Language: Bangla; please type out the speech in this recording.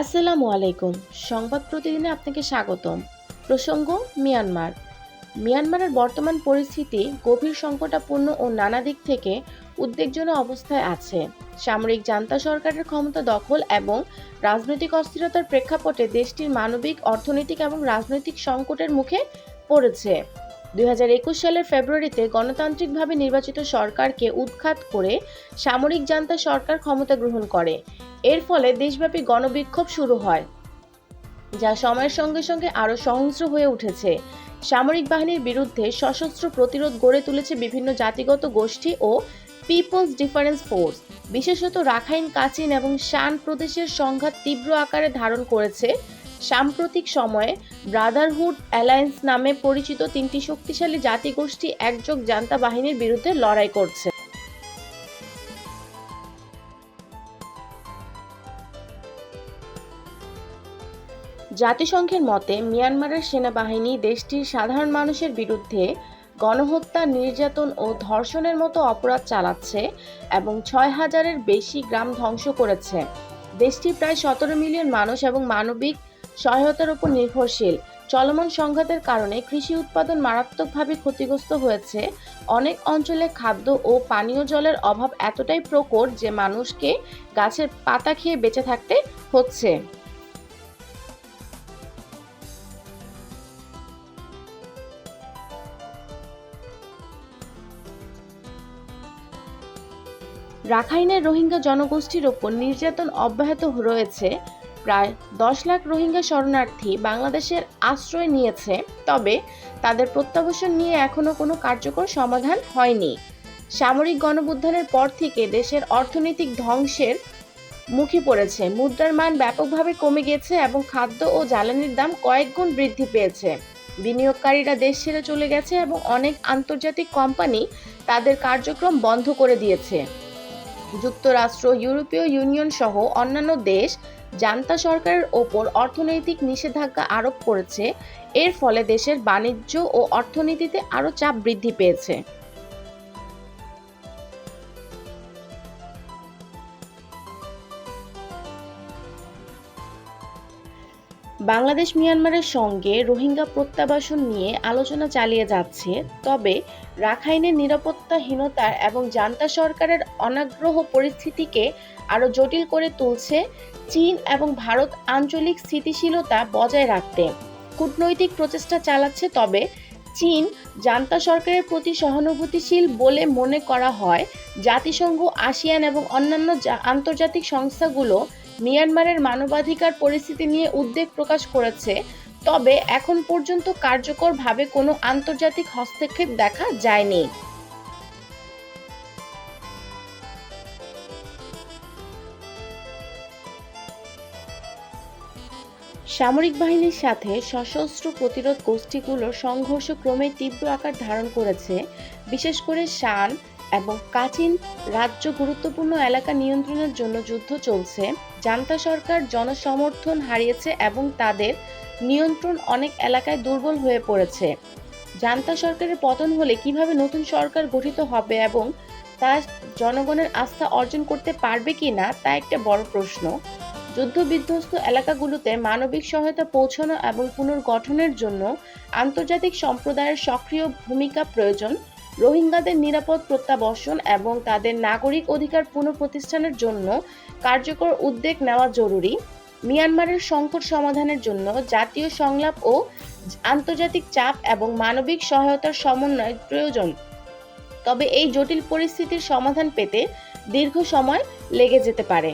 আসসালামু আলাইকুম। সংবাদ প্রতিদিনে আপনাকে স্বাগতম। প্রসঙ্গ, মিয়ানমার। মিয়ানমারের বর্তমান পরিস্থিতি গভীর সংকটাপূর্ণ ও নানা দিক থেকে উদ্বেগজনক অবস্থায় আছে। সামরিক জান্তা সরকারের ক্ষমতা দখল এবং রাজনৈতিক অস্থিরতার প্রেক্ষাপটে দেশটির মানবিক, অর্থনৈতিক এবং রাজনৈতিক সংকটের মুখে পড়েছে। দুই সালের ফেব্রুয়ারিতে গণতান্ত্রিকভাবে নির্বাচিত সরকারকে উৎখাত করে সামরিক জান্তা সরকার ক্ষমতা গ্রহণ করে। এর ফলে দেশব্যাপী গণবিক্ষোভ শুরু হয়, যা সময়ের সঙ্গে সঙ্গে আরও সহিংস্র হয়ে উঠেছে। সামরিক বাহিনীর বিরুদ্ধে সশস্ত্র প্রতিরোধ গড়ে তুলেছে বিভিন্ন জাতিগত গোষ্ঠী ও পিপলস ডিফারেন্স ফোর্স। বিশেষত রাখাইন, কাচিন এবং শান প্রদেশের সংঘাত তীব্র আকারে ধারণ করেছে সাম্প্রতিক সময়ে ব্রাদারহুড অ্যালায়েন্স নামে পরিচিত তিনটি শক্তিশালী জাতিগোষ্ঠী একযোগ জান্তা বাহিনীর বিরুদ্ধে লড়াই করছে। জাতিসংঘের মতে, মিয়ানমারের সেনাবাহিনী দেশটির সাধারণ মানুষের বিরুদ্ধে গণহত্যা, নির্যাতন ও ধর্ষণের মতো অপরাধ চালাচ্ছে এবং ছয় হাজারের বেশি গ্রাম ধ্বংস করেছে। দেশটি প্রায় সতেরো মিলিয়ন মানুষ এবং মানবিক সহায়তার উপর নির্ভরশীল। চলমান সংঘাতের কারণে কৃষি উৎপাদন মারাত্মকভাবে ক্ষতিগ্রস্ত হয়েছে। অনেক অঞ্চলে খাদ্য ও পানীয় জলের অভাব এতটাই প্রকট যে মানুষকে গাছের পাতা খেয়ে বেঁচে থাকতে হচ্ছে। রাখাইনের রোহিঙ্গা জনগোষ্ঠীর ওপর নির্যাতন অব্যাহত রয়েছে। প্রায় দশ লাখ রোহিঙ্গা শরণার্থী বাংলাদেশের আশ্রয় নিয়েছে, তবে তাদের প্রত্যাবাসন নিয়ে এখনও কোনো কার্যকর সমাধান হয়নি। সামরিক গণবুদ্ধানের পর থেকে দেশের অর্থনৈতিক ধ্বংসের মুখে পড়েছে। মুদ্রার মান ব্যাপকভাবে কমে গেছে এবং খাদ্য ও জ্বালানির দাম কয়েক গুণ বৃদ্ধি পেয়েছে। বিনিয়োগকারীরা দেশ ছেড়ে চলে গেছে এবং অনেক আন্তর্জাতিক কোম্পানি তাদের কার্যক্রম বন্ধ করে দিয়েছে। যুক্তরাষ্ট্র, ইউরোপীয় ইউনিয়ন সহ অন্যান্য দেশ জান্তা সরকারের ওপর অর্থনৈতিক নিষেধাজ্ঞা আরোপ করেছে। এর ফলে দেশের বাণিজ্য ও অর্থনীতিতে আরও চাপ বৃদ্ধি পেয়েছে। বাংলাদেশ মিয়ানমারের সঙ্গে রোহিঙ্গা প্রত্যাবাসন নিয়ে আলোচনা চালিয়ে যাচ্ছে, তবে রাখাইনের নিরাপত্তাহীনতার এবং জান্তা সরকারের অনাগ্রহ পরিস্থিতিকে আরও জটিল করে তুলছে চীন এবং ভারত আঞ্চলিক স্থিতিশীলতা বজায় রাখতে। কূটনৈতিক প্রচেষ্টা চালাচ্ছে, তবে চীন জান্তা সরকারের প্রতি সহানুভূতিশীল বলে মনে করা হয়। জাতিসংঘ, আসিয়ান এবং অন্যান্য আন্তর্জাতিক সংস্থাগুলো মিয়ানমারের মানবাধিকার পরিস্থিতি নিয়ে উদ্বেগ প্রকাশ করেছে, তবে এখন পর্যন্ত কার্যকরভাবে কোনো আন্তর্জাতিক হস্তক্ষেপ দেখা যায়নি। সামরিক বাহিনীর সাথে সশস্ত্র প্রতিরোধ গোষ্ঠীগুলোর সংঘর্ষ ক্রমে তীব্র আকার ধারণ করেছে, বিশেষ করে শান এবং কাচিন রাজ্য গুরুত্বপূর্ণ এলাকা নিয়ন্ত্রণের জন্য যুদ্ধ চলছে। জান্তা সরকার জনসমর্থন হারিয়েছে এবং তাদের নিয়ন্ত্রণ অনেক এলাকায় দুর্বল হয়ে পড়েছে। জান্তা সরকারের পতন হলে কীভাবে নতুন সরকার গঠিত হবে এবং তা জনগণের আস্থা অর্জন করতে পারবে কি না তা একটা বড় প্রশ্ন। যুদ্ধবিধ্বস্ত এলাকাগুলোতে মানবিক সহায়তা পৌঁছানো এবং পুনর্গঠনের জন্য আন্তর্জাতিক সম্প্রদায়ের সক্রিয় ভূমিকা প্রয়োজন। রোহিঙ্গাদের নিরাপদ প্রত্যাবর্ষণ এবং তাদের নাগরিক অধিকার পুনঃপ্রতিষ্ঠানের জন্য কার্যকর উদ্যোগ নেওয়া জরুরি। মিয়ানমারের সংকট সমাধানের জন্য জাতীয় সংলাপ ও আন্তর্জাতিক চাপ এবং মানবিক সহায়তার সমন্বয় প্রয়োজন। তবে এই জটিল পরিস্থিতির সমাধান পেতে দীর্ঘ সময় লেগে যেতে পারে।